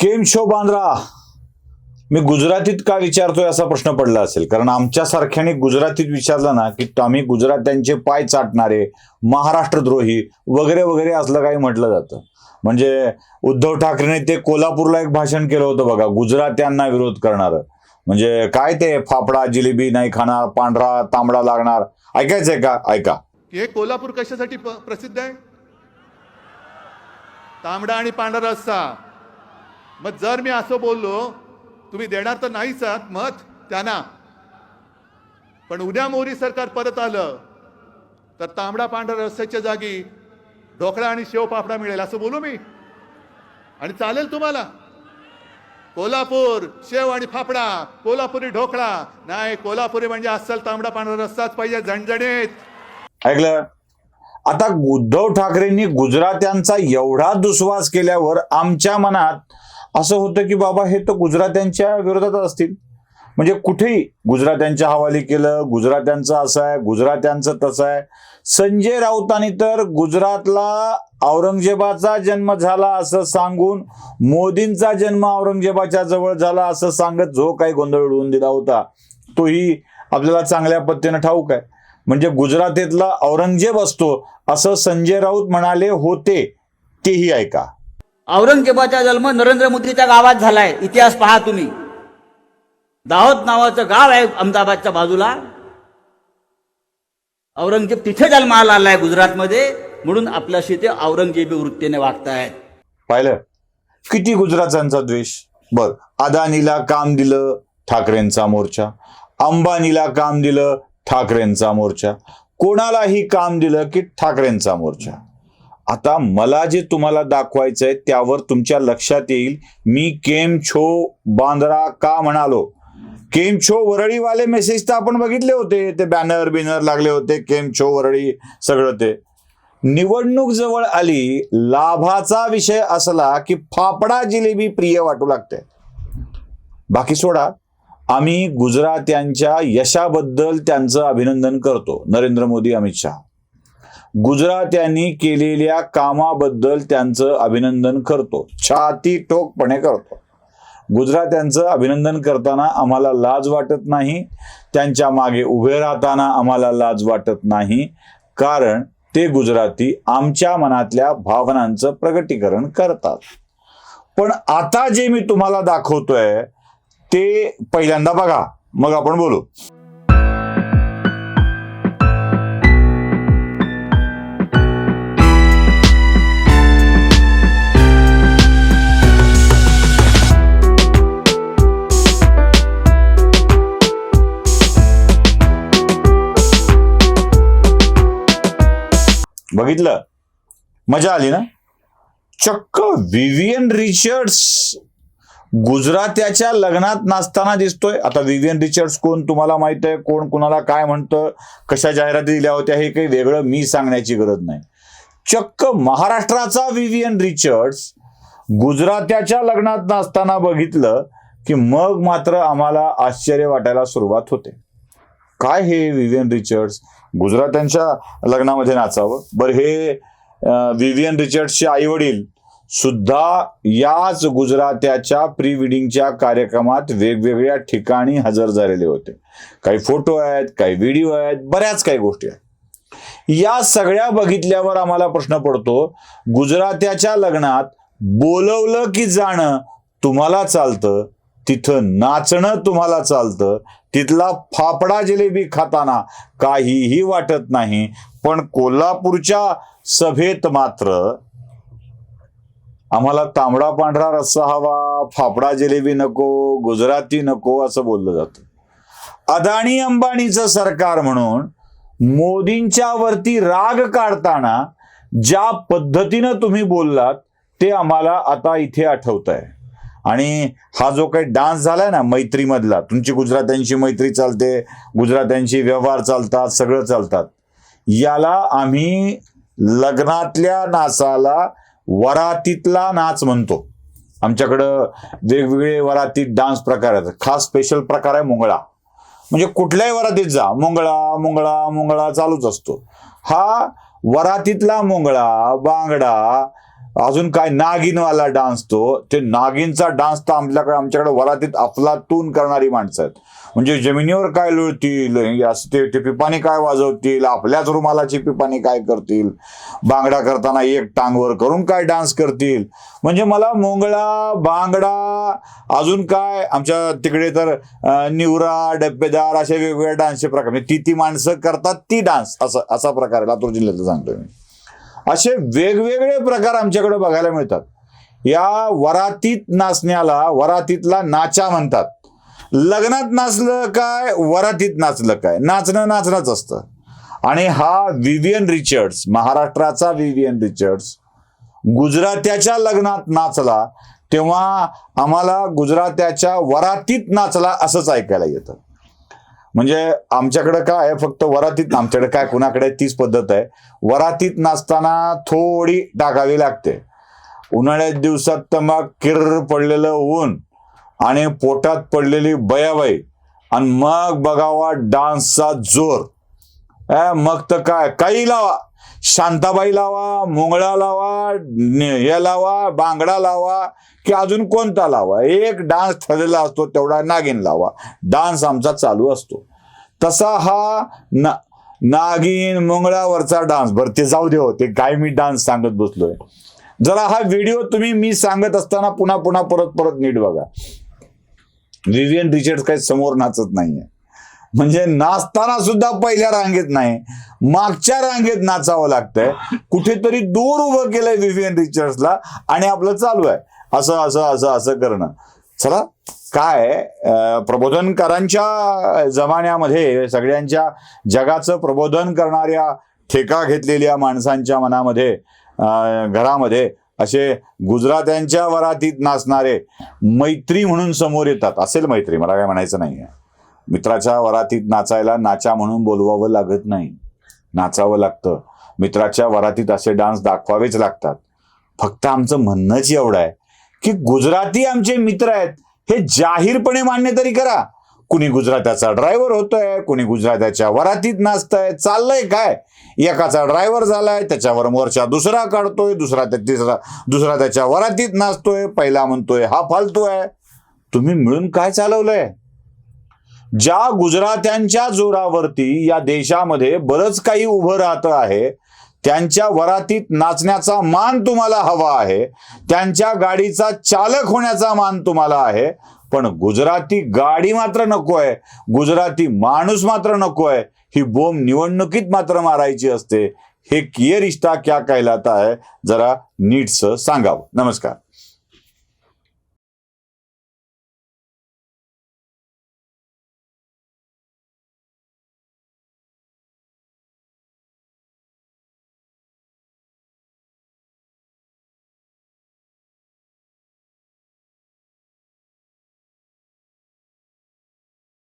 केम show Bandra? मी गुजरातीत का विचारतोय असा प्रश्न पडला असेल? कारण आमच्या सारख्याने गुजरातीत विचारलं ना की आम्ही गुजरात्यांचे पाय चाटणारे महाराष्ट्रद्रोही वगैरे वगैरे असलं काही म्हटलं जातं. म्हणजे उद्धव ठाकरेने ते कोल्हापूरला एक भाषण केलं होतं बघा गुजरात्यांना विरोध करणारं. म्हणजे काय ते फाफडा जिलेबी नाही खाणार पांढरा तांबडा लागणार? ऐकायचंय का? ऐका. हे कोल्हापूर कशासाठी प्रसिद्ध आहे? तांबडा आणि पांढरा रस्सा. मग जर मी असं बोललो तुम्ही देणार तर नाहीच आहात मत त्यांना. पण उद्या मोरी सरकार परत आलं तर तांबडा पांढरा रस्त्याच्या जागी ढोकळा आणि शेव पापडा मिळेल असं बोलू मी. आणि चालेल तुम्हाला. कोल्हापूर शेव आणि फाफडा कोल्हापुरी ढोकळा. नाही कोल्हापुरी म्हणजे अस्सल तांबडा पांढरा रस्ताच पाहिजे झणझणीत. ऐकलं? आता उद्धव ठाकरेंनी गुजरात्यांचा एवढा दुस्वास केल्यावर आमच्या मनात असं होतं की बाबा हे तर गुजरात्यांच्या विरोधात असतील. म्हणजे कुठेही गुजरात्यांच्या हवाली केलं गुजरात्यांचं असं आहे गुजरात्यांचं तसं आहे. संजय राऊतांनी तर गुजरातला औरंगजेबाचा जन्म झाला असं सांगून मोदींचा जन्म औरंगजेबाच्या जवळ झाला असं सांगत जो काही गोंधळ उडवून दिला होता तोही आपल्याला चांगल्या पद्धतीनं ठाऊक आहे. म्हणजे गुजरातीतला औरंगजेब असतो असं संजय राऊत म्हणाले होते तेही ऐका. औरंगजेबाचा जन्म नरेंद्र मोदीच्या गावात झालाय. इतिहास पहा तुम्ही. दाहोद नावाचं गाव आहे अहमदाबादच्या बाजूला. औरंगजेब तिथे जन्माला आलाय गुजरातमध्ये म्हणून आपल्याशी ते औरंगजेबी वृत्तीने वागतायत. पाहिलं? किती गुजरातचा द्वेष? बर अदानीला काम दिलं ठाकरेंचा मोर्चा. अंबानीला काम दिलं ठाकरेंचा मोर्चा. कोणालाही काम दिलं की ठाकरेंचा मोर्चा. आता मला जे तुम्हाला दाखवायचं आहे त्यावर तुमच्या लक्षात येईल. मी केम छो बांद्रा का म्हणालो? केम छो वरळीवाले मेसेज तर आपण बघितले होते. ते बॅनर बिनर लागले होते. केम छो वरळी सगळं ते. निवडणूक जवळ आली लाभाचा विषय असला की फाफडा जिलेबी प्रिय वाटू लागते. बाकी सोडा आम्ही गुजरात्यांच्या यशाबद्दल त्यांचं अभिनंदन करतो. नरेंद्र मोदी अमित शहा. गुजरात्यांनी केलेल्या कामाबद्दल त्यांचं अभिनंदन करतो. छाती ठोकपणे करतो. गुजरात्यांचं अभिनंदन करताना आम्हाला लाज वाटत नाही. त्यांच्या मागे उभे राहताना आम्हाला लाज वाटत नाही. कारण ते गुजराती आमच्या मनातल्या भावनांचं प्रगटीकरण करतात. पण आता जे मी तुम्हाला दाखवतोय ते पहिल्यांदा बघा. मग आपण बोलू. बघितलं मजा आली ना? चक्क विवियन रिचर्ड्स गुजरात्याच्या लग्नात नाचताना दिसतोय. आता विवियन रिचर्ड्स कोण तुम्हाला माहीत आहे? कोण कुणाला काय म्हणतं? कशा जाहिराती दिल्या होत्या? हे काही वेगळं मी सांगण्याची गरज नाही. चक्क महाराष्ट्राचा विवियन रिचर्ड्स गुजरात्याच्या लग्नात नाचताना बघितलं की मग मात्र आम्हाला आश्चर्य वाटायला सुरुवात होते. काय हे विवियन रिचर्ड्स गुजरात्यांच्या लग्नामध्ये नाचावं? बरं हे विवियन रिचर्ड्सचे आई वडील सुद्धा याच गुजरात्याच्या प्री वेडिंगच्या कार्यक्रमात वेगवेगळ्या ठिकाणी हजर झालेले होते. काही फोटो आहेत काही व्हिडिओ आहेत बऱ्याच काही गोष्टी आहेत. या सगळ्या बघितल्यावर आम्हाला प्रश्न पडतो गुजरात्याच्या लग्नात बोलवलं की जाणं तुम्हाला चालतं? तिथं नाचणं तुम्हाला चालतं. तिथला फाफडा जिलेबी खाताना काहीही वाटत नाही. पण कोल्हापूरच्या सभेत मात्र आम्हाला तांबडा पांढरा रस्सा हवा फाफडा जिलेबी नको गुजराती नको असं बोललं जातं. अदाणी अंबानीचं सरकार म्हणून मोदींच्या वरती राग काढताना ज्या पद्धतीनं तुम्ही बोललात ते आम्हाला आता इथे आठवत आहे आणि हा जो काही डान्स झालाय ना मैत्रीमधला तुमची गुजरात्यांची मैत्री चालते गुजरात्यांची व्यवहार चालतात सगळं चालतात याला आम्ही लग्नातल्या नाचाला वरातीतला नाच म्हणतो. आमच्याकडं वेगवेगळे वरातीत डान्स प्रकार आहेत. खास स्पेशल प्रकार आहे मुंगळा. म्हणजे कुठल्याही वरातीत जा मुंगळा मुंगळा मुंगळा चालूच असतो. हा वरातीतला मुंगळा बांगडा अजून काय नागिनवाला डान्स तो ते नागिनचा डान्स तर आपल्याकडे आमच्याकडे वरातीत अफलातून करणारी माणसं आहेत. म्हणजे जमिनीवर काय लोळतील ते ते पिपाणी काय वाजवतील आपल्याच रुमालाची पिपाणी काय करतील बांगडा करताना एक टांगवर करून काय डान्स करतील? म्हणजे मला मोंगळा बांगडा अजून काय? आमच्या तिकडे तर निवरा डब्बेदार असे वेगवेगळ्या डान्सचे प्रकार. म्हणजे ती ती माणसं करतात ती डान्स असं असा प्रकार लातूर जिल्ह्यातलं सांगतोय मी. असे वेगवेगळे प्रकार आमच्याकडे बघायला मिळतात. या वरातीत नाचण्याला वरातीतला नाचा म्हणतात. लग्नात नाचलं काय वरातीत नाचलं काय? नाचणं नाचणंच असतं. आणि हा विवियन रिचर्ड्स महाराष्ट्राचा विवियन रिचर्ड्स गुजरात्याच्या लग्नात नाचला तेव्हा आम्हाला गुजरात्याच्या वरातीत नाचला असंच ऐकायला येतं. म्हणजे आमच्याकडे काय आहे फक्त वरातीत आमच्याकडे काय कुणाकडे तीच पद्धत आहे. वरातीत नाचताना थोडी टाकावी लागते. उन्हाळ्यात दिवसात तर मग किर्र पडलेलं ऊन आणि पोटात पडलेली बयाबाई आणि मग बघावा डान्सचा जोर. अ, मग तर काय काही लावा. शांताबाई लावा मोंगळा लावा हे लावा बांगडा लावा की अजून कोणता लावा? एक डान्स ठरलेला असतो तेवढा नागिन लावा. डान्स आमचा चालू असतो. तसा हा ना नागिन मुंगळावरचा डान्स. बरं ते जाऊ दे हो ते काय मी डान्स सांगत बसलोय. जरा हा व्हिडिओ तुम्ही मी सांगत असताना पुन्हा पुन्हा परत परत नीट बघा. विवियन रिचर्ड काही समोर नाचत नाहीये. म्हणजे नाचताना सुद्धा पहिल्या रांगेत नाही. मागच्या रांगेत नाचावं लागतंय. कुठेतरी दूर उभं केलंय विवियन रिचर्ड्सला आणि आपलं चालू आहे. असं असं असं असं करणं. चला काय प्रबोधनकारांच्या जमान्यामध्ये सगळ्यांच्या जगाचं प्रबोधन करणाऱ्या ठेका घेतलेल्या माणसांच्या मनामध्ये घरामध्ये असे गुजरात्यांच्या वरातीत नाचणारे मैत्री म्हणून समोर येतात. असेल मैत्री मला काय म्हणायचं नाही मित्राच्या वरातीत नाचायला नाचा म्हणून बोलवावं लागत नाही. नाचावं लागतं. मित्राच्या वरातीत असे डान्स दाखवावेच लागतात. फक्त आमचं म्हणणंच एवढं आहे की गुजराती आमचे मित्र आहेत हे जाहीरपणे मान्य तरी करा. कुणी गुजरात्याचा ड्रायव्हर होतोय कुणी गुजरात्याच्या वरातीत नाचतंय चाललंय काय? एकाचा ड्रायव्हर झालाय त्याच्यावर मोर्चा दुसरा काढतोय दुसरा त्या तिसरा दुसरा त्याच्या वरातीत नाचतोय पहिला म्हणतोय हा फालतू आहे. तुम्ही मिळून काय चालवलंय? ज्या गुजरात्यांच्या जोरावरती या देशामध्ये बरंच काही उभं राहतं आहे त्यांच्या वरातीत नाचण्याचा मान तुम्हाला हवा आहे त्यांच्या गाडीचा चालक होण्याचा मान तुम्हाला आहे पण गुजराती गाडी मात्र नको आहे गुजराती माणूस मात्र नको आहे ही बोंब निवडणुकीत मात्र मारायची असते हे किये रिश्ता क्या कहलाता है जरा नीटचं सांगावं. नमस्कार.